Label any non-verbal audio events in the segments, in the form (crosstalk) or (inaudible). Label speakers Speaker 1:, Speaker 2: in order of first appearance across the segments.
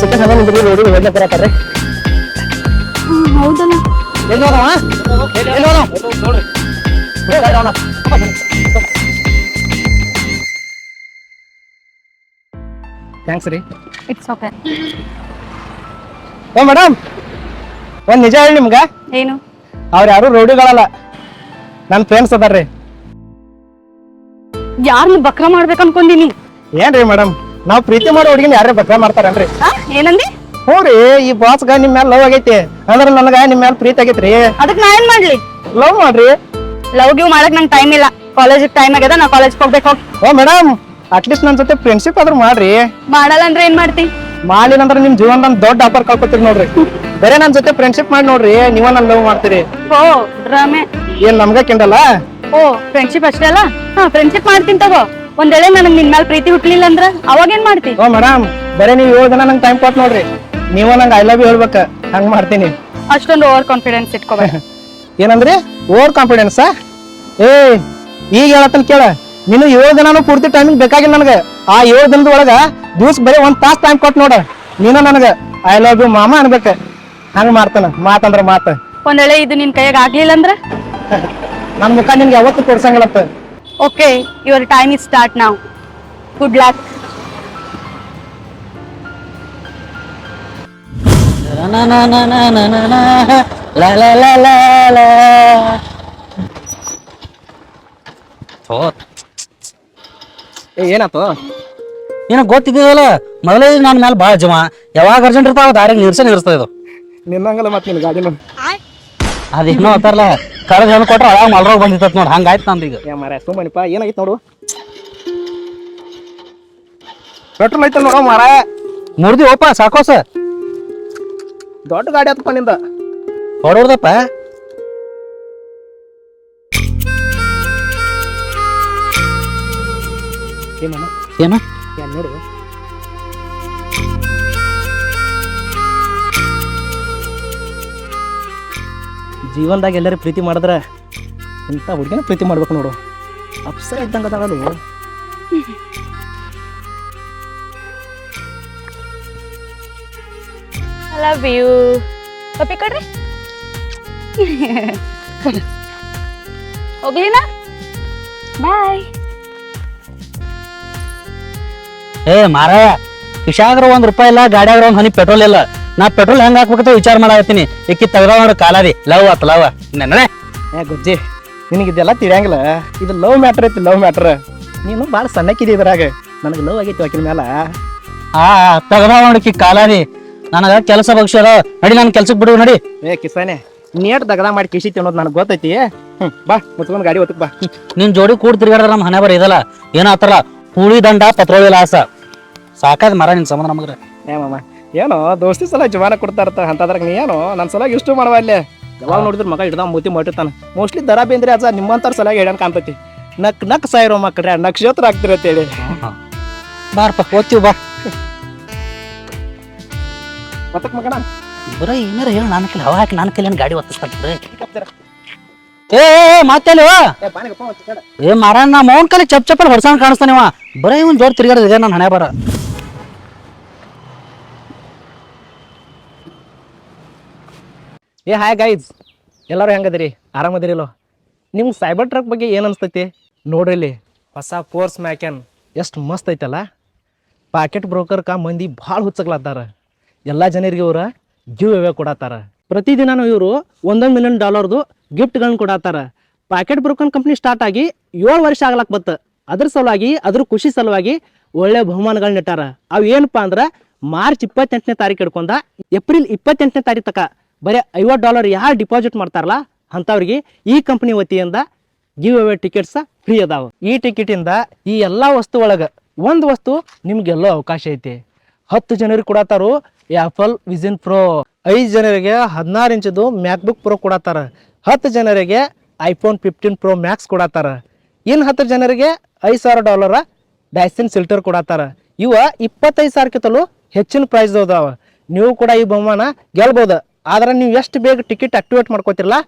Speaker 1: Second ಸಮಯ ನಿಂದ್ರಿ ನೋಡಿ ಎಲ್ಲ ಬರತ್ತಾರ್ರಿ
Speaker 2: ಹೌದಲ್ಲ?
Speaker 1: ಎಲ್ಲಿ ಹೋದವ? ಎಲ್ಲಿ ನೋಡ್ರಿ ಥ್ಯಾಂಕ್ಸ್ ರೀ.
Speaker 2: ಇಟ್ಸ್ ಓಕೆ
Speaker 1: ಓ ಮೇಡಮ್ ಒಂದ್ ನಿಜ ಹೇಳಿ ನಿಮ್ಗ.
Speaker 2: ಏನು?
Speaker 1: ಅವ್ರ ಯಾರು ರೌಡಿಗಳಲ್ಲ. ನನ್ನ ಫ್ರೆಂಡ್ಸ್ ಅದಾರ್ರಿ.
Speaker 2: ಯಾರನ್ನ ಬಕ್ರ ಮಾಡ್ಬೇಕು ಅನ್ಕೊಂಡಿನಿ
Speaker 1: ಏನ್ರಿ ಮೇಡಮ್ ನಾವ್ ಪ್ರೀತಿ ಮಾಡೋ ಹುಡುಗಿನ ಯಾರೇ ಬಕ್ರ ಮಾಡ್ತಾರನ್ರಿ?
Speaker 2: ಆ ಏನಂದಿ?
Speaker 1: ಹ್ಞೂ ರೀ ಈ ಬಾಸ್ಗ ನಿಮ್ ಮ್ಯಾಲ ಲವ್ ಆಗೈತಿ. ಅಂದ್ರ ನನಗ ನಿಮ್ ಮ್ಯಾಲ ಪ್ರೀತಿ ಆಗೈತ್ರಿ.
Speaker 2: ಅದಕ್ ನಾ ಏನ್ ಮಾಡ್ಲಿ?
Speaker 1: ಲವ್ ಮಾಡ್ರಿ.
Speaker 2: ಲವ್ ಗಿವ್ ಮಾಡಕ್ ನಂಗೆ ಟೈಮ್ ಇಲ್ಲ. ಕಾಲೇಜ್ ಟೈಮ್ ಆಗ್ಯದ ನಾ ಕಾಲೇಜ್ ಹೋಗ್ಬೇಕು ಹೋಗಿ.
Speaker 1: ಓ ಮೇಡಮ್ ಅಟ್ಲೀಸ್ಟ್ ನನ್ನ ಜೊತೆ ಫ್ರೆಂಡ್ಶಿಪ್ ಆದ್ರೂ ಮಾಡ್ರಿ.
Speaker 2: ಮಾಡಲ್ಲ ಅಂದ್ರೆ ಏನ್ ಮಾಡ್ತಿ?
Speaker 1: ಮಾಡಿನಂದ್ರ ನಿಮ್ ಜೀವನದ ದೊಡ್ಡ ಆಫರ್ ಕಳ್ಕೊತೀರಿ ನೋಡ್ರಿ. ಬೇರೆ ನನ್ ಜೊತೆ ಫ್ರೆಂಡ್ಶಿಪ್ ಮಾಡಿ ನೋಡ್ರಿ ನೀವ ನನ್ ಲವ್ ಮಾಡ್ತೀರಿ.
Speaker 2: ಓ ಡ್ರಾಮೆ.
Speaker 1: ಏನ್ ನಮ್ಗ ಕಿಂಡಲ್ಲ
Speaker 2: ಓ ಫ್ರೆಂಡ್ಶಿಪ್ ಅಷ್ಟೇ ಅಲ್ಲ? ಹಾ ಫ್ರೆಂಡ್ಶಿಪ್ ಮಾಡ್ತೀನಿ ತಗೋ. ಒಂದ್ ವೇಳೆ ನನಗ್ ನಿನ್ ಮೇಲೆ ಪ್ರೀತಿ ಹುಟ್ಲಿಲ್ಲ ಅಂದ್ರ ಅವಾಗ ಏನ್ ಮಾಡ್ತಿ?
Speaker 1: ಓ ಮೇಡಮ್ ಬರೀ ನೀವ್ ಏಳು ದಿನ ನಂಗೆ ಟೈಮ್ ಕೊಟ್ಟು ನೋಡ್ರಿ. ನೀವ ನಂಗೆ ಐ ಲವ್ ಯು ಹೇಳ್ಬೇಕ. ಹಂಗ್ ಮಾಡ್ತೀನಿ.
Speaker 2: ಅಷ್ಟೊಂದು ಓವರ್ ಕಾನ್ಫಿಡೆನ್ಸ್ ಇಟ್ಕೋಬೇಡ.
Speaker 1: ಏನಂದ್ರೆ? ಓವರ್ ಕಾನ್ಫಿಡೆನ್ಸ್ ಏ ಈಗ ಹೇಳತ್ತಲ್ ಕೇಳ. ನೀನು ಏಳು ದಿನಾನು ಪೂರ್ತಿ ಟೈಮಿಂಗ್ ಬೇಕಾಗಿಲ್ಲ ನನಗೆ. ಆ ಏಳು ದಿನದ ಒಳಗ ದಿವ್ಸ ಬರೀ ಒಂದ್ ತಾಸ್ ಟೈಮ್ ಕೊಟ್ಟು ನೋಡ. ನೀನು ನನಗ ಐ ಲವ್ ಯು ಮಾಮ ಅನ್ಬೇಕ. ಹಂಗ ಮಾಡ್ತಾನ. ಮಾತಂದ್ರ ಮಾತ.
Speaker 2: ಒಂದ್ ವೇಳೆ ಇದು ನಿನ್ ಕೈಯಾಗ ಆಗ್ಲಿಲ್ಲ ಅಂದ್ರ? (laughs)
Speaker 1: ನನ್ ಮುಖ ನಿನ್ಗೆ ಯಾವತ್ತು ತೋರ್ಸಂಗಿಲ್ಲತ್ತ.
Speaker 2: Okay your time is start ನಾವು ಗುಡ್ ಲಕ್
Speaker 1: ಏ ಏನಾತು?
Speaker 3: ಏನೋ ಗೊತ್ತಿದ್ದಲ್ಲ ಮೊದಲೇ ನನ್ನ ಮೇಲೆ ಭಾಳ ಜಮ. ಯಾವಾಗ ಅರ್ಜೆಂಟ್ ಇರ್ತಾವ ದಾರಿಗೆ ನಿರ್ಸ ನಿರ್ಸ್ತಾ ಇದು
Speaker 1: ನಿನ್ನಂಗಲ್ಲ ಮತ್ತೆ ನಿನ್ನ ಗಾಡಿನ.
Speaker 3: ಅದೇನೋ ಅಂತಾರಲ್ಲ ಕಳೆದ ಹೆಣ್ಣು ಕೊಟ್ರೆ ಅದಾಗ ಮಲ್ರೋಗ ಬಂದಿತ್ತು ನೋಡಿ. ಹಂಗಾಯ್ತು ನಂದು ಈಗ
Speaker 1: ಏ ಮಾರ ಸುಮ್ಮನಿಪ್ಪ ಏನಾಗಿತ್ತು ನೋಡು. ಪೆಟ್ರೋಲ್ ಐತಲ್ಲ ನೋಡೋ ಮಾರ
Speaker 3: ಮುರ್ದಿ ಓಪ ಸಾಕೋಸ.
Speaker 1: ದೊಡ್ಡ ಗಾಡಿ ಆತಪ್ಪ ನಿಂದ.
Speaker 3: ಹೊಡೋರ್ದಪ್ಪ.
Speaker 1: ಏನೋ ಏನೋ
Speaker 3: ಏನು?
Speaker 1: ಏನ್ ನೋಡು. ಜೀವನದಾಗ ಎಲ್ಲರೂ ಪ್ರೀತಿ ಮಾಡಿದ್ರೆ ಇಂಥ ಹುಡುಗಿನ ಪ್ರೀತಿ ಮಾಡ್ಬೇಕು ನೋಡು. ಅಪ್ಸರ ಇದ್ದಂಗೆ ಅದಾಳದು
Speaker 2: ಲವ್ ಯು ಕಪಿ ಕೊಡ್ರಿ. ಹೋಗ್ಲಿನಾ? ಬಾಯ್
Speaker 3: ಏ ಮಾರ ಕಿಶಾಗ್ರ ಒಂದ್ ರೂಪಾಯಿ ಇಲ್ಲ ಗಾಡಿಯಾಗ್ರ ಒಂದ್ ಹನಿ ಪೆಟ್ರೋಲ್ ಇಲ್ಲ. ನಾ ಪೆಟ್ರೋಲ್ ಹೆಂಗ್ ಹಾಕ್ಬೇಕಂತ ವಿಚಾರ ಮಾಡಾಕತ್ತೀನಿ. ಇಕ್ಕಿ ತೆಗ್ದ ನೋಡು ರೀ ಲವ್ ಆತ ಲವ್ ನಡೆ.
Speaker 1: ಏ ನಿನಗೆ ಇದೆಲ್ಲ ತಿಳಿಯಂಗಿಲ್ಲ. ಇದು ಲವ್ ಮ್ಯಾಟರ್ ಐತಿ ಲವ್ ಮ್ಯಾಟ್ರ್. ನೀನು ಭಾಳ ಸಣ್ಣಕ್ಕಿದೆ ಇದ್ರಾಗ. ನನಗೆ ಲವ್ ಆಗೈತಿ ಆಕಿನ ಮೇಲೆ
Speaker 3: ಆ ತೆಗ್ದ ನೋಡಕಿ ಕಾಲಾರಿ ನನಗ ಕೆಲಸ ಬಗ್ಸ್ಯಾರ ನಡಿ ನಾನು ಕೆಲ್ಸಕ್ಕೆ ಬಿಡು ನಡಿ.
Speaker 1: ಏ ಕಿಸಾನೆ ನೀಟ್ ದಗದ ಮಾಡಿ ಕಿಸಿತಿ ಅನ್ನೋದು ನನಗೆ ಗೊತ್ತೈತಿ. ಹ್ಞೂ ಬಾ ಮುಚ್ಕೊಂಡು ಗಾಡಿ ಒತ್ತಕ್ ಬಾ.
Speaker 3: ನಿನ್ ಜೋಡಿ ಕೂಡ ತಿರ್ಗಾಡ್ರ ನಮ್ಮ ಮನೆ ಬರ ಇದಲ್ಲ. ಏನಾತಲ್ಲ ಕೂಳಿ ದಂಡ ಪತ್ರೋಳಿ ಲಾಸ. ಸಾಕಾದ ಮರ ನಿನ್ ಸಂಬಂಧ ನಮಗ್ರ.
Speaker 1: ಏ ಮಾಮ ಏನೋ ದೋಸ್ತಿ ಸಲ ಜವಾನ ಕೊಡ್ತಾ ಇರ್ತ ಅಂತದ್ರಾಗ ನೀ ಏನೋ ನನ್ನ ಸಲಾಗಿ ಇಷ್ಟು ಮಾಡುವ ಅಲ್ಲೇ ಯಾವಾಗ ನೋಡಿದ್ರೆ ಮಗ ಹಿಡ್ದ ಮೂತಿ ಮಾಡಿರ್ತಾನ ಮೋಸ್ಟ್ಲಿ ದರ ಬೇಂದ್ರೆ ಅಜ್ಜ ನಿಮ್ಮಂತರ ಸಲಾಗಿ ಹೇಳ ಕಾಣ್ತೈತಿ. ನಕ್ ನಕ್ ಸಾಯಿರೋ ಮಕ್ಕಳ್ರೆ ನಕ್ಷತ್ರ ಆಗ್ತಿರ ಅಂತೇಳಿ.
Speaker 3: ಬಾರಪ್ಪ ಓದ್ತೀವಿ ಬಾ.
Speaker 1: ಮತ್ತಕ್ ಮಗನ?
Speaker 3: ಬರ ಏನಾರ ಹೇಳ ನನ್ನ ಕೈಲಿ ಹವಾ ಹಾಕಿ ನನ್ನ ಕೈಲಿ ಗಾಡಿ ಒತ್ತಿಸ್ತಾರೆ ಏ ಮಾತೇಲಿ
Speaker 1: ಏ
Speaker 3: ಮಾರ ನಾ ಮೌನ್ ಕಲಿ ಚಪ್ ಚಪ್ಪಲ್ ಹೊಡ್ಸಂಗ್ ಕಾಣಿಸ್ತಾನಿವ ಬರ ಇವನ್ ಜೋರ್ ತಿರ್ಗಾಡ್ ನನ್ನ ಹಣೆ ಬರ.
Speaker 1: ಏ ಹಾಯ್ ಗೈಜ್ ಎಲ್ಲರೂ ಹೆಂಗದಿರಿ? ಆರಾಮದಿರಿಲ್ಲೋ? ನಿಮ್ಗೆ ಸೈಬರ್ ಟ್ರಕ್ ಬಗ್ಗೆ ಏನು ಅನಿಸ್ತೈತಿ? ನೋಡ್ರಿ ಇಲ್ಲಿ. ಹೊಸ ಫೋರ್ಸ್ ಮ್ಯಾಕ್ಯಾನ್ ಎಷ್ಟು ಮಸ್ತ್ ಐತಲ್ಲ? ಪಾಕೆಟ್ ಬ್ರೋಕರ್ಕ ಮಂದಿ ಭಾಳ ಹುಚ್ಚಗ್ಲತ್ತಾರ ಎಲ್ಲ ಜನರಿಗೆ ಇವ್ರ ಗಿವ್ ಅವೇ ಕೊಡತ್ತಾರ. ಪ್ರತಿದಿನನೂ ಇವರು ಒಂದೊಂದು ಮಿಲಿಯನ್ ಡಾಲರ್ದು ಗಿಫ್ಟ್ಗಳನ್ನ ಕೊಡತ್ತಾರ. ಪಾಕೆಟ್ ಬ್ರೋಕರ್ ಕಂಪ್ನಿ ಸ್ಟಾರ್ಟ್ ಆಗಿ ಏಳು ವರ್ಷ ಆಗ್ಲಕ್ ಬತ್ತ. ಅದ್ರ ಸಲುವಾಗಿ, ಅದ್ರ ಖುಷಿ ಸಲುವಾಗಿ ಒಳ್ಳೆ ಬಹುಮಾನಗಳನ್ನ ಇಟ್ಟಾರ ಅವು ಏನಪ್ಪ ಅಂದ್ರೆ ಮಾರ್ಚ್ ಇಪ್ಪತ್ತೆಂಟನೇ ತಾರೀಕು ಹಿಡ್ಕೊಂಡ ಏಪ್ರಿಲ್ ಇಪ್ಪತ್ತೆಂಟನೇ ತಾರೀಕು ತಕ ಬರೀ ಐವತ್ತು ಡಾಲರ್ ಯಾರು ಡಿಪಾಸಿಟ್ ಮಾಡ್ತಾರಲ್ಲ ಅಂಥವ್ರಿಗೆ ಈ ಕಂಪ್ನಿ ವತಿಯಿಂದ ಗಿವ್ ಅವೇ ಟಿಕೆಟ್ಸ್ ಫ್ರೀ ಅದಾವೆ. ಈ ಟಿಕೆಟಿಂದ ಈ ಎಲ್ಲ ವಸ್ತು ಒಳಗೆ ಒಂದು ವಸ್ತು ನಿಮ್ಗೆಲ್ಲೋ ಅವಕಾಶ ಐತಿ. ಹತ್ತು ಜನರಿಗೆ ಕೊಡತ್ತಾರು ಆ್ಯಪಲ್ ವಿಜನ್ ಪ್ರೋ ಐದು ಜನರಿಗೆ ಹದಿನಾರು ಇಂಚದು ಮ್ಯಾಕ್ಬುಕ್ ಪ್ರೋ ಕೊಡತ್ತಾರ ಹತ್ತು ಜನರಿಗೆ ಐಫೋನ್ ಫಿಫ್ಟೀನ್ ಪ್ರೋ ಮ್ಯಾಕ್ಸ್ ಕೊಡತ್ತಾರ ಇನ್ನು ಹತ್ತು ಜನರಿಗೆ ಐದು ಸಾವಿರ ಡಾಲರ ಡೈಸನ್ ಸಿಲ್ಟರ್ ಕೊಡತ್ತಾರ ಇವ ಇಪ್ಪತ್ತೈದು ಸಾವಿರಕ್ಕಿಂತಲೂ ಹೆಚ್ಚಿನ ಪ್ರೈಸ್ ಅದಾವ ನೀವು ಕೂಡ ಈ ಬಹುಮಾನ ಗೆಲ್ಬೋದು. ಆದ್ರೆ ನೀವು ಎಷ್ಟು ಬೇಗ ಟಿಕೆಟ್ ಆಕ್ಟಿವೇಟ್ ಮಾಡ್ಕೋತಿರಲ್ಲ,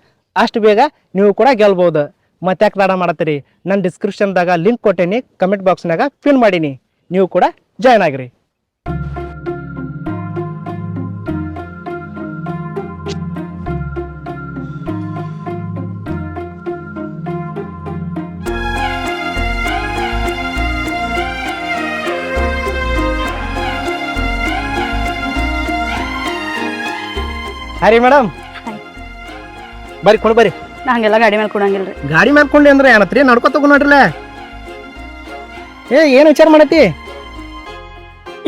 Speaker 1: ಅಷ್ಟು ಬೇಗ ನೀವು ಕೂಡ ಗೆಲ್ಬೋದು. ಮತ್ತೆ ಯಾಕೆ ತಡ ಮಾಡತ್ತೀರಿ? ನನ್ನ ಡಿಸ್ಕ್ರಿಪ್ಷನ್ದಾಗ ಲಿಂಕ್ ಕೊಟ್ಟೇನಿ ಕಮೆಂಟ್ ಬಾಕ್ಸ್ನಾಗ ಫಿಲ್ ಮಾಡೀನಿ. ನೀವು ಕೂಡ ಜಾಯ್ನ್ ಆಗಿರಿ. ಹಾಯ್ ರೀ ಮೇಡಮ್ ಬರ್ರಿ ಕೊಡು ಬರ್ರಿ.
Speaker 2: ನಾ ಹಂಗೆಲ್ಲ ಗಾಡಿ ಮೇಲೆ ಕೊಡಂಗಿಲ್ರಿ
Speaker 1: ಗಾಡಿ ಮಾಡ್ಕೊಂಡಿ ಅಂದ್ರೆ ಏನತ್ರಿ? ನಡ್ಕೊತ ಹೋಗು ನೋಡ್ರಲ್ಲ ಏ ಏನು ವಿಚಾರ ಮಾಡತ್ತಿ?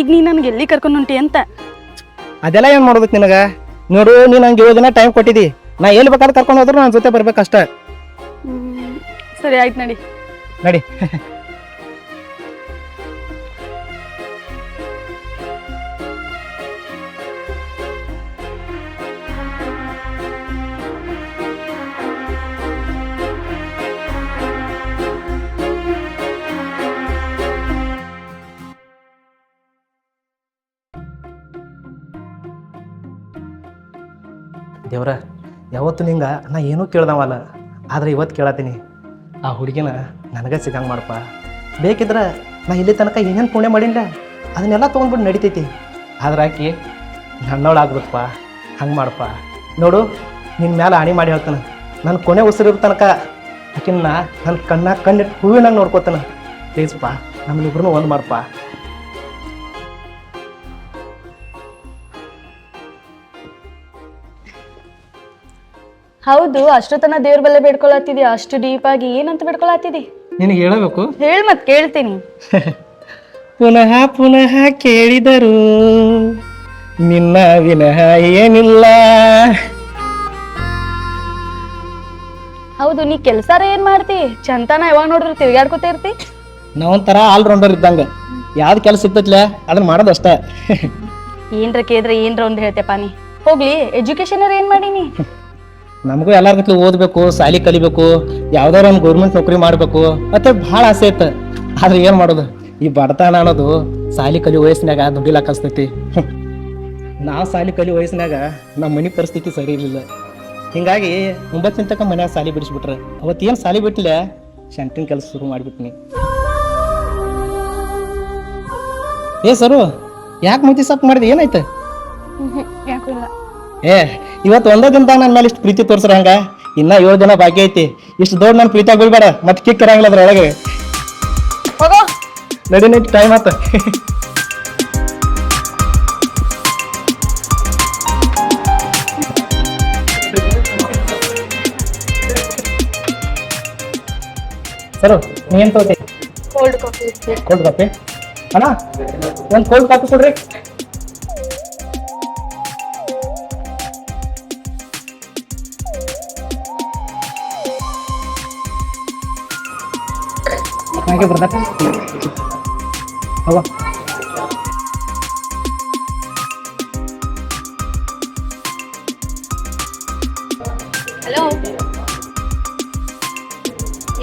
Speaker 2: ಈಗ ನೀ ನನ್ಗೆ ಎಲ್ಲಿ ಕರ್ಕೊಂಡು ಹೊಂಟಿ ಅಂತ?
Speaker 1: ಅದೆಲ್ಲ ಏನು ಮಾಡೋದಕ್ಕೆ ನಿನಗ? ನೋಡು ನೀನು ನಂಗೆ ಏಳು ದಿನ ಟೈಮ್ ಕೊಟ್ಟಿದಿ. ನಾ ಎಲ್ಲಿ ಬೇಕಾದ್ರೆ ಕರ್ಕೊಂಡು ಹೋದ್ರು ನನ್ನ ಜೊತೆ ಬರ್ಬೇಕಷ್ಟ.
Speaker 2: ಸರಿ ಆಯ್ತು ನಡಿ.
Speaker 1: ನಡಿ. (laughs) ದೇವ್ರ, ಯಾವತ್ತು ನಿಂಗ ನಾ ಏನೂ ಕೇಳ್ದವಲ್ಲ, ಆದ್ರೆ ಇವತ್ತು ಕೇಳತ್ತೀನಿ. ಆ ಹುಡುಗಿನ ನನಗೆ ಸಿಗಂಗೆ ಮಾಡಪ್ಪ ಬೇಕಿದ್ರೆ ನಾ ಇಲ್ಲಿ ತನಕ ಏನೇನು ಪುಣ್ಯ ಮಾಡಿಲ್ಲ ಅದನ್ನೆಲ್ಲ ತೊಗೊಂಡ್ಬಿಟ್ಟು ನಡಿತೈತಿ. ಆದ್ರೆ ಆಕಿ ನನ್ನವಳು ಆಗ್ಬೇಕಪ್ಪ ಹಂಗೆ ಮಾಡಪ್ಪ ನೋಡು ನಿನ್ನ ಮೇಲೆ ಆಣಿ ಮಾಡಿ ಹೇಳ್ತಾನೆ. ನನ್ನ ಕೊನೆ ಉಸಿರಿರೋ ತನಕ ಆಕಿನ್ನ ನನ್ನ ಕಣ್ಣ ಕಣ್ಣಿಟ್ಟು ಹೂವಿನಾಗ ನೋಡ್ಕೋತಾನೆ. ಪ್ಲೀಸ್ಪಾ ನಮ್ಮನ್ನಿಬ್ರು ಒಂದು ಮಾಡಪ್ಪ
Speaker 2: ಹೌದು ಅಷ್ಟೊತ್ತನ ದೇವ್ರ ಬಲ್ಲೆ ಬೇಡ್ಕೊಳತ್ತಿದಿ ಅಷ್ಟು ಡೀಪ್ ಆಗಿ ಏನಂತ ಬೇಡ್ಕೊಳತ್ತಿದಿ?
Speaker 1: ನಿನಗೆ ಹೇಳಬೇಕು?
Speaker 2: ಹೇಳ್ ಮತ್ ಕೇಳ್ತೀನಿ. (laughs)
Speaker 1: ಪುನಃ ಪುನಃ ಕೇಳಿದರು ನಿನ್ನ ವಿನಃ ಏನಿಲ್ಲ.
Speaker 2: ಹೌದು ನೀ ಕೆಲ್ಸಾರ ಏನ್ ಮಾಡ್ತಿ? ಚಂತನ ಯಾವಾಗ ನೋಡಿದ್ರು ತಿರ್ಗಾಡ್ಕೊತ ಇರ್ತಿ?
Speaker 1: ನಾವೊಂಥರ ಆಲ್ರೌಂಡರ್ ಇದ್ದಂಗ. ಯಾವ್ದು ಕೆಲಸ ಇತ್ತಲ್ಲ ಅದನ್ನ ಮಾಡೋದಷ್ಟ. (laughs)
Speaker 2: ಏನ್ರ ಕೇಳಿದ್ರೆ ಏನ್ರ ಒಂದ್ ಹೇಳ್ತೆಪ್ಪ ನೀ. ಹೋಗ್ಲಿ ಎಜುಕೇಶನ್ ಏನ್ ಮಾಡೀನಿ? (laughs)
Speaker 1: ನಮಗೂ ಎಲ್ಲಾರ್ಗತ್ಲು ಓದ್ಬೇಕು ಸಾಲಿ ಕಲಿಬೇಕು ಯಾವ್ದಾರ ಒಂದು ಗೌರ್ಮೆಂಟ್ ನೌಕರಿ ಮಾಡಬೇಕು ಮತ್ತೆ ಭಾಳ ಆಸೆ ಐತೆ ಆದ್ರೆ ಏನು ಮಾಡೋದು? ಈ ಬಡತನ ಅನ್ನೋದು ಸಾಲಿ ಕಲಿ ವಯಸ್ಸಿನಾಗ ದುಡ್ಡಿಲಾಕ ಹಸ್ತೈತಿ ನಾವು ಸಾಲಿ ಕಲಿ ವಯಸ್ಸಿನಾಗ ನಮ್ಮ ಮನೆ ಪರಿಸ್ಥಿತಿ ಸರಿ ಇರಲಿಲ್ಲ. ಹಿಂಗಾಗಿ ಒಂಬತ್ತು ತನಕ ಮನ್ಯಾಗ ಸಾಲಿ ಬಿಡಿಸ್ಬಿಟ್ರೆ. ಅವತ್ತೇನು ಸಾಲಿ ಬಿಟ್ಲೆ ಶಂಟಿನ ಕೆಲಸ ಶುರು ಮಾಡಿಬಿಟ್ನಿ. ಏ ಸರು, ಯಾಕೆ ಮುತಿ ಸಪ್ ಮಾಡಿದೆ? ಏನಾಯ್ತು? (laughs) ಏ ಇವತ್ತು ಒಂದೇ ದಿನದಾಗ ನನ್ನ ಮೇಲೆ ಇಷ್ಟು ಪ್ರೀತಿ ತೋರಿಸ್ರ ಹಂಗ? ಇನ್ನ ಏಳು ದಿನ ಬಾಕಿ ಐತಿ. ಇಷ್ಟು ದೊಡ್ಡ ನನ್ನ ಪ್ರೀತಿಯಾಗ ಬೀಳ್ಬೇಡ ಮತ್ತೆ ಕಿಕ್ ಇರಂಗಿಲ್ಲ ಅದ್ರೊಳಗೆ
Speaker 2: ಹೋಗೋ.
Speaker 1: ನಡಿ ನಡಿ ಟೈಮ್ ಆತ ಸರು ನೀನ್ ತಗೋತಿ?
Speaker 2: ಕೋಲ್ಡ್ ಕಾಫಿ
Speaker 1: ಕೋಲ್ಡ್ ಕಾಫಿ ಅಣ್ಣ ಒಂದು ಕೋಲ್ಡ್ ಕಾಫಿ ಕೊಡ್ರಿ. ಹಾಗೆ ಬರ್ತಾ ಹೋಗ
Speaker 2: ಹಲೋ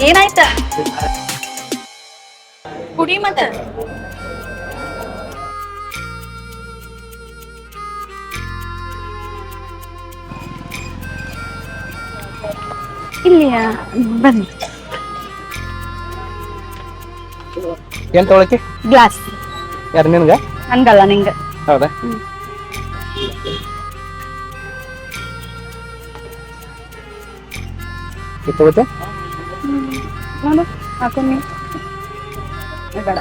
Speaker 2: ಏನಾಯ್ತ? ಕುಡಿ ಮತ್ತ. ಇಲ್ಲಿಯಾ? ಬನ್ನಿ.
Speaker 1: ಏನ್ ತಗೊಳಕ್ಕೆ?
Speaker 2: ಗ್ಲಾಸ್.
Speaker 1: ಯಾರು ನಿನ್ಗ?
Speaker 2: ನನ್ಗಲ್ಲ ನಿಂಗ.
Speaker 1: ಹೌದಾ? ಇದು ತಗೋತೆ
Speaker 2: ನೋಡು ಹಾಕೊಂಡಿ ಬೇಡ.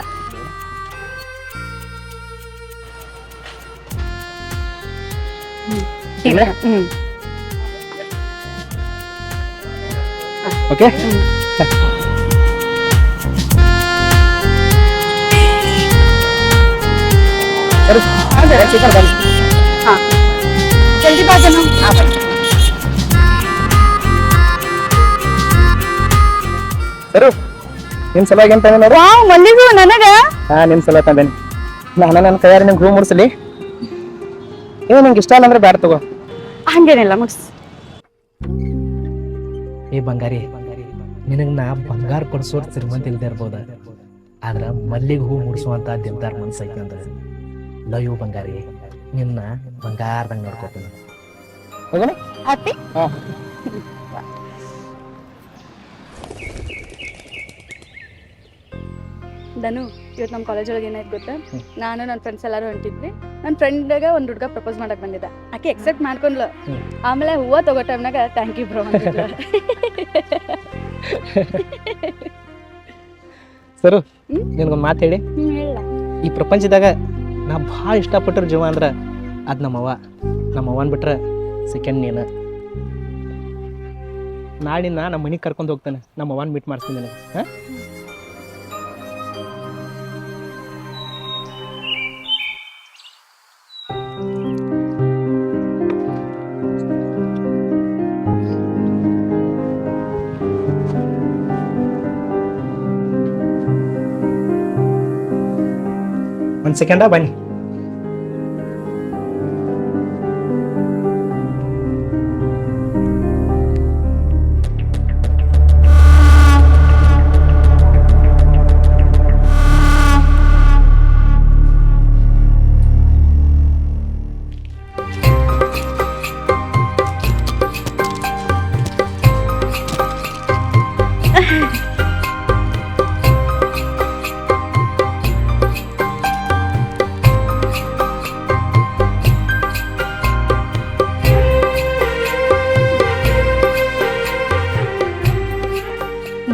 Speaker 1: ಇಲ್ಲ?
Speaker 2: ಹ್ಮ್.
Speaker 1: ಓಕೆ?
Speaker 2: ಹಾ ಜಲ್ದಿ ಬಾ ಜನ
Speaker 1: ಸರು ನಿಮ್ ಸಲುವಾಗಿ ಅಂತ ನೋಡು
Speaker 2: ವಾವ್ ಮಲ್ಲಿಗೂ ನನಗ?
Speaker 1: ಹಾ ನಿಮ್ ಸಲ ತಂದೇನಿ ನಾನು ನನ್ನ ಕೈಯಾರ ನಿಮ್ಗೆ ಹೂ ಮುಡ್ಸಲಿ. ಏ ನಂಗೆ ಇಷ್ಟ ಇಲ್ಲ ಅಂದ್ರೆ ಬ್ಯಾಡ ತಗೋ.
Speaker 2: ಹಂಗೇನಿಲ್ಲ ಮುಗಿಸ್.
Speaker 1: ಏ ಬಂಗಾರಿ ನಿನಗೆ ನಾ ಬಂಗಾರ ಕೊಡ್ಸೋರ್ ಶ್ರೀಮಂತ ಇಲ್ದೇ ಇರ್ಬೋದ? ಆದ್ರ ಮಲ್ಲಿಗೆ ಹೂ ಮುಡ್ಸುವಂತ ದಿಂತಾರ ಮನ್ಸೈತಿ ಅಂದ ಲವ್ ಯು ಬಂಗಾರಿ. ನಿನ್ನ ಬಂಗಾರದಂಗ ನೋಡ್ಕೋತೀನಿ. ಹೋಗೋಣ
Speaker 2: ಅತ್ತಿ?
Speaker 1: ಹಾ.
Speaker 2: ಧನು ಇವತ್ತು ನಮ್ಮ ಕಾಲೇಜ್ ಒಳಗೆ ಏನಾಯ್ತು ಗೊತ್ತಾ? ನಾನು ನನ್ನ ಫ್ರೆಂಡ್ಸ್ ಎಲ್ಲರೂ ಹೊಂಟಿದ್ವಿ. ನನ್ನ ಫ್ರೆಂಡ್ಗೆ ಒಂದು ಹುಡುಗ ಪ್ರಪೋಸ್ ಮಾಡಕ್ ಬಂದಿದ್ದ. ಆಕೆ ಎಕ್ಸೆಪ್ಟ್ ಮಾಡ್ಕೊಂಡ್ಲು ಆಮೇಲೆ ಹೂವ ತಗೋ ಟೈಮ್ನಾಗ ಥ್ಯಾಂಕ್ ಯು ಬ್ರೋ
Speaker 1: ಸರು? ನಿನ್ಗೊಂದು ಮಾತು ಹೇಳ. ಈ ಪ್ರಪಂಚದಾಗ ನಾ ಭಾಳ ಇಷ್ಟಪಟ್ಟರು ಜೀವ ಅಂದ್ರೆ ಅದು ನಮ್ಮವ್ವ. ನಮ್ಮವ್ವನ್ ಬಿಟ್ರೆ ಸೆಕೆಂಡ್ ನೀನು. ನಾಳಿನ ನಮ್ಮ ಮನೆಗೆ ಕರ್ಕೊಂಡು ಹೋಗ್ತಾನೆ. ನಮ್ಮವ್ವನ ಮೀಟ್ ಮಾಡ್ತೀನಿ ನನಗೆ. ಹಾಂ? ಒಂದು ಸೆಕೆಂಡಾ ಬನ್ನಿ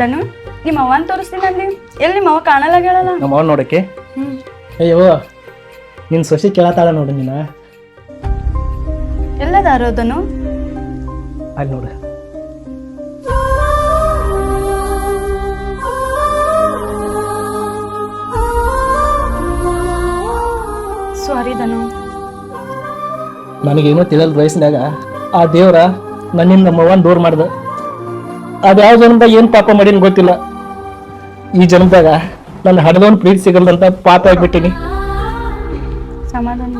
Speaker 2: ಧನು ನಿಮ್ಮ ಅವ್ವನ್ ತೋರಿಸ್ತೀನಿ ಅಲ್ಲಿ. ಎಲ್ಲಿ ನಿಮ್ಮ ಅವ್ವ ಕಾಣಲ್ಲ ಕೇಳಲ್ಲ
Speaker 1: ನಮ್ಮ ಅವನ್ ನೋಡಕ್ಕೆ.
Speaker 2: ಹ್ಮ್.
Speaker 1: ಅಯ್ಯೋ ನಿನ್ ಸೊಸಿ ಕೇಳತ್ತಾಳ ನೋಡು ನೀನು.
Speaker 2: ಎಲ್ಲದಾರೋ ಧನು
Speaker 1: ಅಲ್ಲಿ ನೋಡು.
Speaker 2: ಸಾರಿ ಧನು.
Speaker 1: ನನಗೇನೋ ತಿಳಿಯಲ್ ವಯಸ್ಸಿನಾಗ ಆ ದೇವ್ರ ನನ್ನಿಂದ ನಮ್ಮ ಅವ್ವನ್ ದೂರ ಮಾಡ್ದ. ಯಾವ ಜನ್ಮದ ಏನು ಪಾಪ ಮಾಡೀನಿ ಗೊತ್ತಿಲ್ಲ. ಈ ಜನ್ಮದಾಗ ನನ್ನ ಹಡದವನ್ ಪ್ರೀತಿ ಸಿಗಲ್ದಂತ ಪಾಪ ಆಗ್ಬಿಟ್ಟಿನಿ.
Speaker 2: ಸಮಾಧಾನ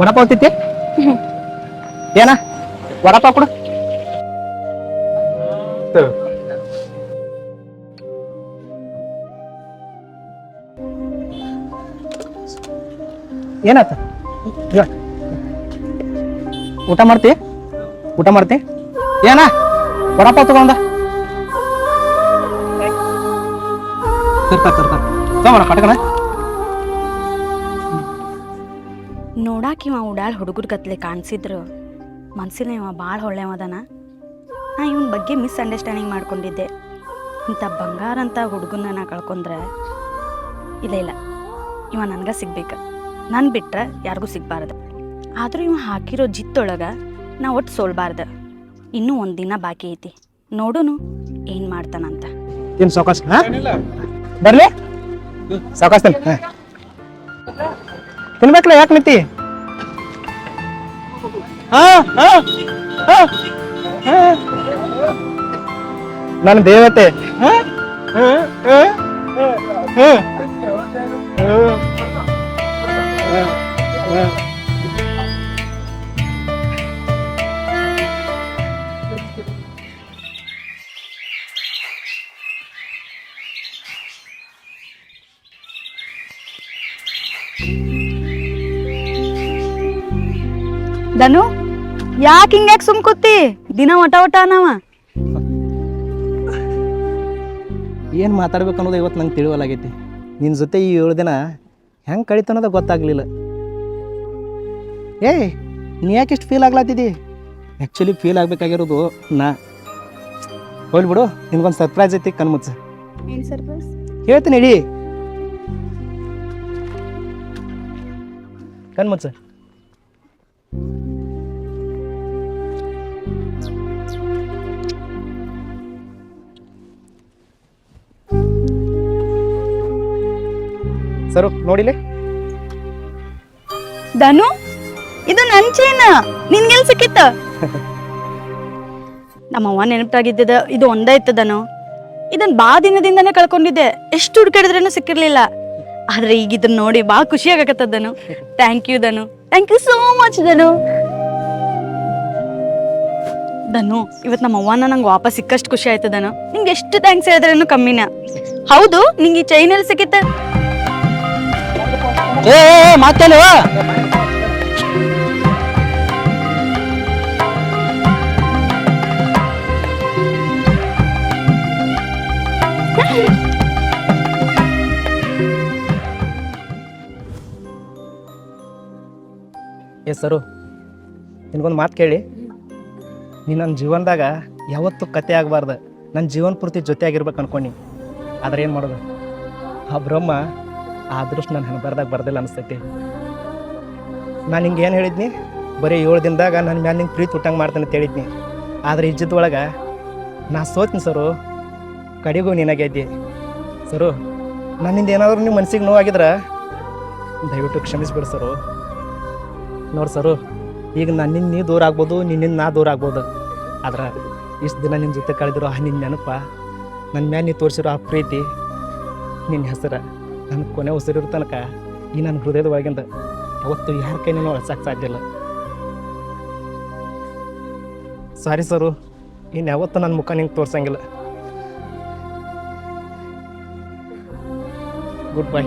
Speaker 1: ವಡಪಾವ್ ತಿತ್ತಿ ಏನ? ವಡಪಾವ್ ಕೊಡು. ಏನಾತ. ಊಟ ಮಾಡ್ತಿ? ಊಟ ಮಾಡ್ತಿ? ಏನ? ಬಡಪ್ಪ ತಗೊಂಡ. ಪಟ್ಕಣ
Speaker 2: ನೋಡಾಕ ಇವ ಉಡಾಳ್ ಹುಡುಗರ ಗತ್ಲೆ ಕಾಣಿಸಿದ್ರು. ಮನ್ಸಿನ ಇವ ಭಾಳ ಒಳ್ಳೆಯವದನ ನಾ ಇವನ ಬಗ್ಗೆ ಮಿಸ್ಅಂಡರ್ಸ್ಟ್ಯಾಂಡಿಂಗ್ ಮಾಡ್ಕೊಂಡಿದ್ದೆ. ಇಂಥ ಬಂಗಾರ ಅಂತ ಹುಡುಗನ ನಾ ಕಳ್ಕೊಂಡ್ರೆ ಇಲ್ಲ ಇಲ್ಲ. ಇವ ನನಗೆ ಸಿಗ್ಬೇಕು. ನಾನು ಬಿಟ್ರೆ ಯಾರಿಗೂ ಸಿಗ್ಬಾರ್ದು. ಆದರೂ ಇವ ಹಾಕಿರೋ ಜಿತ್ತೊಳಗೆ ನಾ ಒಟ್ಟು ಸೋಲ್ಬಾರ್ದು. ಇನ್ನೂ ಒಂದು ದಿನ ಬಾಕಿ ಐತಿ. ನೋಡುನು ಏನು ಮಾಡ್ತಾನಂತ.
Speaker 1: ಏನು ಸಾವಕಾಶ ಹಾ? ಬರ್ಲಿ? ಸಾವಕಾಶ ತಿನ್ಬೇಕಲ್ಲ ಯಾಕೆ ನಿಂತಿ ಹಾ ಹಾ ಹಾ ಹಾ. ನನ್ನ ದೇವತೆ?
Speaker 2: ಧನು, ಯಾಕೆ ಹಿಂಗ್ಯಾಕೆ ಸುಮ್ ಕೂತಿ? ದಿನ ಒಟ ಒಟ ಅನವ.
Speaker 1: ಏನು ಮಾತಾಡ್ಬೇಕು ಅನ್ನೋದು ಇವತ್ತು ನಂಗೆ ತಿಳಿವಲಾಗೈತಿ ನಿನ್ನ ಜೊತೆ ಈ ಏಳು ದಿನ ಹೆಂಗೆ ಕಳೀತು ಗೊತ್ತಾಗಲಿಲ್ಲ ಗೊತ್ತಾಗ್ಲಿಲ್ಲ. ಏಯ್ ನೀ ಯಾಕೆ ಇಷ್ಟು ಫೀಲ್ ಆಗ್ಲಾತಿದ್ದಿ ಆ್ಯಕ್ಚುಲಿ ಫೀಲ್ ಆಗಬೇಕಾಗಿರೋದು ನಾ. ಹೋಗ್ಬಿಡು ನಿನ್ಗೊಂದು ಸರ್ಪ್ರೈಸ್ ಐತಿ ಕಣ್ಮುಚ್ಚ
Speaker 2: ಏನು ಸರ್ಪ್ರೈಸ್
Speaker 1: ಹೇಳ್ತೀನಿ ಹೇಳಿ ಕಣ್ಮುಚ್ಚ ಸರು ನೋಡಿಲೆ?
Speaker 2: ಧನು ಇದು ನನ್ ಚೇನ. ನಿನ್ಗೆಲ್ ಸಿಕ್ಕಿತ್ತ? (laughs) ನಮ್ಮವ್ವ ನೆನಪಾಗಿದ್ದ ಇದು ಒಂದೇ ಇತ್ತು ಧನು. ಇದನ್ ಬಾ ದಿನದಿಂದನೇ ಕಳ್ಕೊಂಡಿದ್ದೆ. ಎಷ್ಟು ಹುಡ್ಕಾಡಿದ್ರೇನು ಸಿಕ್ಕಿರ್ಲಿಲ್ಲ. ಆದ್ರೆ ಈಗ ಇದನ್ನ ನೋಡಿ ಬಾ ಖುಷಿ ಆಗಕತ್ತ Dhanu. Thank you Dhanu. Thank you so much Dhanu. Dhanu ಇವತ್ ನಮ್ಮ ಅವ್ವನ ನಂಗೆ ವಾಪಸ್ ಸಿಕ್ಕಷ್ಟು ಖುಷಿ ಆಯ್ತದನು ಧನು. ನಿಂಗೆ ಎಷ್ಟು ಥ್ಯಾಂಕ್ಸ್ ಹೇಳಿದ್ರೇನು ಕಮ್ಮಿನ. ಹೌದು ನಿಂಗೆ ಈ ಚೈನಲ್ಲಿ ಸಿಕ್ಕಿತ್ತ?
Speaker 3: ಏ ಮಾತೇನು?
Speaker 1: ಏ, ಸರು, ನಿನಗೊಂದು ಮಾತು ಕೇಳಿ. ನೀ ನನ್ನ ಜೀವನದಾಗ ಯಾವತ್ತೂ ಕತೆ ಆಗಬಾರ್ದು. ನನ್ನ ಜೀವನ ಪೂರ್ತಿ ಜೊತೆ ಆಗಿರ್ಬೇಕು ಅನ್ಕೊಂಡಿ ಆದ್ರೆ ಏನು ಮಾಡೋದು? ಆ ಬ್ರಹ್ಮ ಆ ಅದೃಷ್ಟ ನಾನು ಹೆಣಬರ್ದಾಗ ಬರ್ದಿಲ್ಲ ಅನಿಸ್ತೈತಿ. ನಾನು ಹಿಂಗೆ ಏನು ಹೇಳಿದ್ನಿ? ಬರೀ ಏಳು ದಿನದಾಗ ನನ್ನ ಮ್ಯಾಲೆ ನಿಂಗೆ ಪ್ರೀತಿ ಹುಟ್ಟಂಗೆ ಮಾಡ್ತಾನೆ ಅಂತ ಹೇಳಿದ್ನಿ. ಆದರೆ ಇಜ್ಜದೊಳಗೆ ನಾ ಸೋತ್ನಿ ಸರು, ಕಡೆಗೂ ನಿನಗೆದ್ದಿ ಸರು, ನನ್ನಿಂದ ಏನಾದರೂ ನಿಮ್ಮ ಮನಸ್ಸಿಗೆ ನೋವಾಗಿದ್ರೆ ದಯವಿಟ್ಟು ಕ್ಷಮಿಸ್ಬಿಡಿ ಸರು. ನೋಡಿ ಸರು, ಈಗ ನನ್ನಿಂದ ನೀ ದೂರ ಆಗ್ಬೋದು ನಿನ್ನಿಂದ ನಾ ದೂರ ಆಗ್ಬೋದು. ಆದ್ರೆ ಇಷ್ಟು ದಿನ ನಿನ್ನ ಜೊತೆ ಕಳೆದಿರೋ ಆ ನಿನ್ನ ನೆನಪ ನನ್ನ ಮ್ಯಾಲೆ ನೀ ತೋರಿಸಿರೋ ಆ ಪ್ರೀತಿ ನಿನ್ನ ಹೆಸರು. ನನ್ನ ಕೊನೆ ಉಸಿರಿರೋ ತನಕ ಈ ನನ್ನ ಹೃದಯದ ಒಳಗಿಂದ ಯಾವತ್ತು ಯಾರ ಕೈನೂ ಅಳ್ಸಕ್ಕೆ ಸಾಧ್ಯ ಇಲ್ಲ. ಸಾರಿ ಸರು, ಇನ್ನು ಯಾವತ್ತು ನನ್ನ ಮುಖ ನಿಂಗೆ ತೋರ್ಸಂಗಿಲ್ಲ. ಗುಡ್ ಬೈ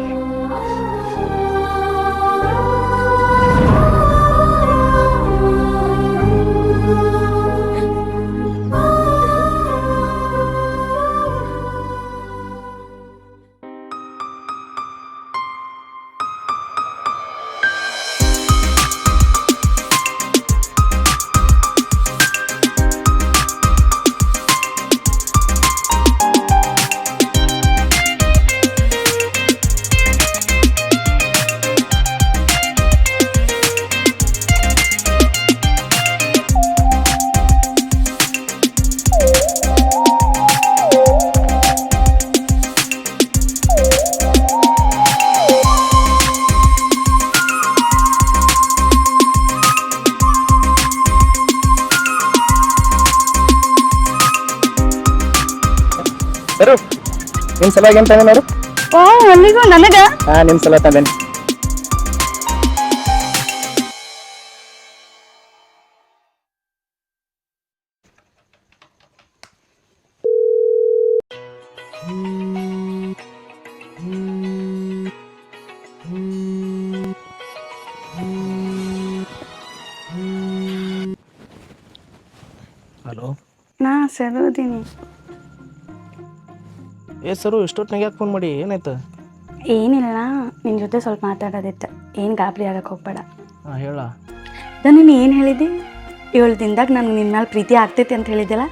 Speaker 1: ನಿಮ್ಮ ಸಲುವಾಗಿ ಏನು ತಂದೆ ನೋಡು
Speaker 2: ಓ ಅಲ್ಲಿಗೂ ನನಗ?
Speaker 1: ಹಾಂ ನಿಮ್ಮ ಸಲ ತಂದೇನೆ ಹಲೋ?
Speaker 2: ನಾ ಸರೋದಿನಿ
Speaker 1: ಏ ಸರು ಇಷ್ಟೊತ್ತಿನಾಗ ಯಾಕೆ ಫೋನ್ ಮಾಡಿ? ಏನಾಯ್ತು?
Speaker 2: ಏನಿಲ್ಲ ನಿನ್ನ ಜೊತೆ ಸ್ವಲ್ಪ ಮಾತಾಡೋದಿತ್ತು. ಏನು ಗಾಬರಿ ಆಗಕ್ಕೆ ಹೋಗ್ಬೇಡ.
Speaker 1: ಹಾಂ ಹೇಳ.
Speaker 2: ನಾನು ನೀನು ಏನು ಹೇಳಿದ್ದೆ? ಏಳು ದಿನದಾಗ ನನಗೆ ನಿನ್ನ ಮೇಲೆ ಪ್ರೀತಿ ಆಗ್ತೈತಿ ಅಂತ ಹೇಳಿದ್ದೆಲ್ಲ?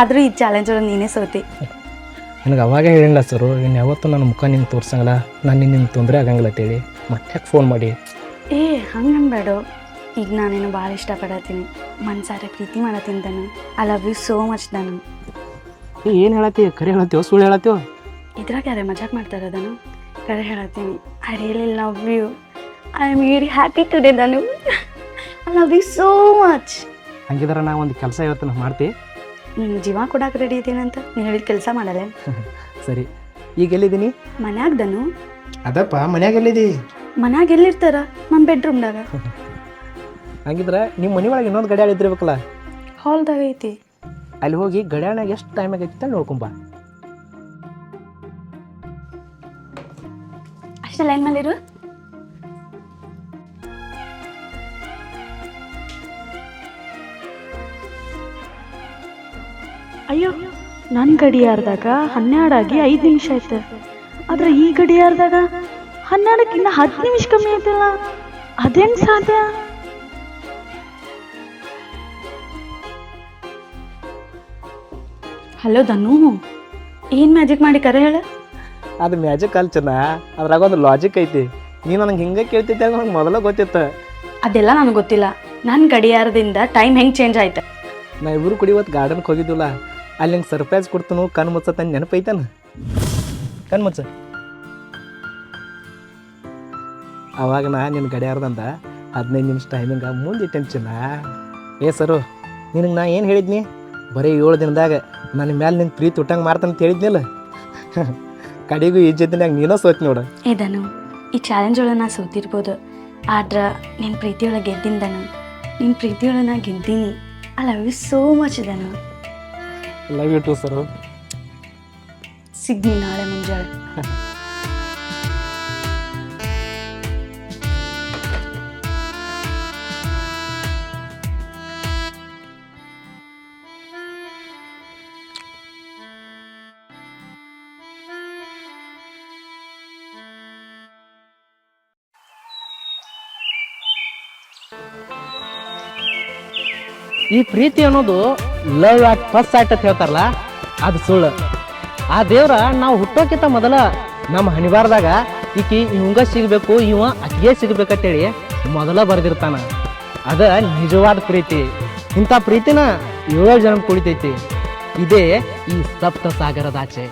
Speaker 2: ಆದರೂ ಈ ಚಾಲೆಂಜ್ ಒಳಗೆ ನೀನೇ ಸೋತಿ.
Speaker 1: ನನಗೆ ಅವಾಗ ಹೇಳಿಲ್ಲ ಸರು ಇನ್ನು ಯಾವತ್ತೂ ನನ್ನ ಮುಖ ನಿಂಗೆ ತೋರ್ಸಂಗಲ್ಲ. ನಾನು ನಿನ್ನ ತೊಂದರೆ ಆಗಂಗಿಲ್ಲ ಅಂತೇಳಿ. ಮತ್ತೆ ಯಾಕೆ ಫೋನ್ ಮಾಡಿ?
Speaker 2: ಏ ಹಂಗೆ ಬೇಡ ಈಗ ನಾನೇನು ಭಾಳ ಇಷ್ಟಪಡತ್ತೀನಿ ಮನ್ಸಾರೆ ಪ್ರೀತಿ ಮಾಡತ್ತೀನಿ ನಾನು I love you so much Dhanu
Speaker 1: ಏ ಏನು ಹೇಳತ್ತಿ? ಕರೆ ಹೇಳತ್ತೀವೋ? ಸುಳ್ಳು ಹೇಳತ್ತೀವೋ?
Speaker 2: ಇದ್ರಾಗ ಯಾರೇ ಮಜಾಕ್ ಮಾಡ್ತಾ ಇರೋದನು? ಕರೆ ಹೇಳತ್ತೀನಿ. I really love you I am very happy today ನಾನು I love you so much
Speaker 1: ಹಂಗಿದ್ರೆ ನಾ ಒಂದು ಕೆಲಸ ಇವತ್ತು ನಾವು ಮಾಡ್ತೀವಿ
Speaker 2: ನಿನ್ನ ಜೀವ ಕೊಡಕ್ಕೆ ರೆಡಿ ಇದ್ದೀನಿ ಅಂತ ನೀನು ಹೇಳಿದ ಕೆಲಸ ಮಾಡಲ್ಲ (laughs)
Speaker 1: ಸರಿ. ಈಗ ಎಲ್ಲಿದ್ದೀನಿ?
Speaker 2: ಮನ್ಯಾಗ ದನು
Speaker 1: ಅದಪ್ಪ ಮನ್ಯಾಗ ಎಲ್ಲಿದಿ?
Speaker 2: ಮನ್ಯಾಗ ಎಲ್ಲಿರ್ತಾರ? ನಮ್ಮ ಬೆಡ್ರೂಮ್ದಾಗ (laughs)
Speaker 1: ಹಂಗಿದ್ರೆ ನಿಮ್ಮ ಮನೆ ಒಳಗೆ ಇನ್ನೊಂದು ಗಡಿಯಾಳ ಇದ್ದಿರ್ಬೇಕಲ್ಲ?
Speaker 2: ಹಾಲ್ದಾಗ ಐತಿ.
Speaker 1: ಅಲ್ಲಿ ಹೋಗಿ ಗಡಿಯಾಣ ಎಷ್ಟು ಟೈಮ್ ಆಗೈತಿ ಅಂತ ನೋಡ್ಕೊಂಬ
Speaker 2: ಅಷ್ಟೇ ಲೈನ್ ಮೇಲೆ ಇರು. ಅಯ್ಯೋ ನನ್ನ ಗಡಿಯಾರದಾಗ ಹನ್ನೆರಡಾಗಿ ಐದು ನಿಮಿಷ ಆಯ್ತು. ಆದ್ರೆ ಈ ಗಡಿಯಾರದಾಗ ಹನ್ನೆರಡಕ್ಕಿಂತ ಹತ್ತು ನಿಮಿಷ ಕಮ್ಮಿ ಆಯ್ತಲ್ಲ? ಅದೇನ್ ಸಾಧ್ಯ? ಹಲೋ ಧನು ಏನ್ ಮ್ಯಾಜಿಕ್ ಮಾಡಿ ಕರೆ ಹೇಳ.
Speaker 1: ಅದು ಮ್ಯಾಜಿಕ್ ಅಲ್ ಚೆನ್ನ ಅದ್ರಾಗ ಒಂದು ಲಾಜಿಕ್ ಐತಿ. ನೀ ನನಗೆ ಹಿಂಗೆ ಕೇಳ್ತಿದ್ದೆ ನನಗೆ ಮೊದಲ ಗೊತ್ತಿತ್ತು.
Speaker 2: ಅದೆಲ್ಲ ನನಗೆ ಗೊತ್ತಿಲ್ಲ. ನನ್ನ ಗಡಿಯಾರದಿಂದ ಟೈಮ್ ಹೆಂಗೆ ಚೇಂಜ್ ಆಯ್ತು?
Speaker 1: ನಾ ಇಬ್ರು ಕುಡಿ ಇವತ್ತು ಗಾರ್ಡನ್ಗೆ ಹೋಗಿದ್ದಿಲ್ಲ ಅಲ್ಲಿ ಹಿಂಗೆ ಸರ್ಪ್ರೈಸ್ ಕೊಡ್ತನು ಕಣ್ಣು ತನ್ನ ನೆನಪೈತಾನ? ಕಣ್ಣು ಮುಚ್ಚ. ಅವಾಗ ನಾ ನಿನ್ನ ಗಡಿಯಾರದಂದ ಹದಿನೈದು ನಿಮಿಷ ಟೈಮಿಂಗ ಮುಂದೆ ಟೆನ್ಷನ್ ಏ ಸರು ನಿನಗೆ ನಾ ಏನು ಹೇಳಿದ್ನಿ? ಬರೀ ಏಳು ದಿನದಾಗ ನನ್ನ ಮೇಲೆ ನಿನ್ನ ಪ್ರೀತಿ ಹುಟ್ಟಂಗೆ ಮಾಡ್ತಾನೆ ಅಂತ ಹೇಳಿದ್ನಿಲ್ಲ? (laughs) ಕಡೆಗೂ ಈ ಜೊತೆನಾಗ ನೀನೋ ಸೋತ್ ನೋಡು.
Speaker 2: ಇದನು ಈ ಚಾಲೆಂಜ್ ಒಳಗೆ ನಾ ಸೋತಿರ್ಬೋದು. ಆದ್ರೆ ನಿನ್ನ ಪ್ರೀತಿಯೊಳಗೆ ಗೆದ್ದಿಂದನು ನಿನ್ನ ಪ್ರೀತಿಯೊಳಗೆ ನಾ ಗೆದ್ದೀನಿ. I love you so much ಇದನು
Speaker 1: love you too ಸರು
Speaker 2: ಸಿಗ್ನಿ ನಾಳೆ ಮುಂಜಾನೆ. (laughs)
Speaker 1: ಈ ಪ್ರೀತಿ ಅನ್ನೋದು ಲವ್ ಆಟ್ ಫಸ್ಟ್ ಆಟ್ ಅಂತ ಹೇಳ್ತಾರಲ್ಲ, ಅದು ಸುಳ್ಳು. ಆ ದೇವ್ರ ನಾವು ಹುಟ್ಟೋಕ್ಕಿಂತ ಮೊದಲ ನಮ್ಮ ಹಣಿಬಾರ್ದಾಗ ಈಕಿ ಇವಂಗ ಸಿಗಬೇಕು, ಇವ ಅತಿಗೆ ಸಿಗ್ಬೇಕಂತೇಳಿ ಮೊದಲ ಬರೆದಿರ್ತಾನ. ಅದ ನಿಜವಾದ ಪ್ರೀತಿ. ಇಂಥ ಪ್ರೀತಿನ ಏಳು ಜನ ಕುಳಿತೈತಿ. ಇದೇ ಈ ಸಪ್ತ ಸಾಗರದಾಚೆ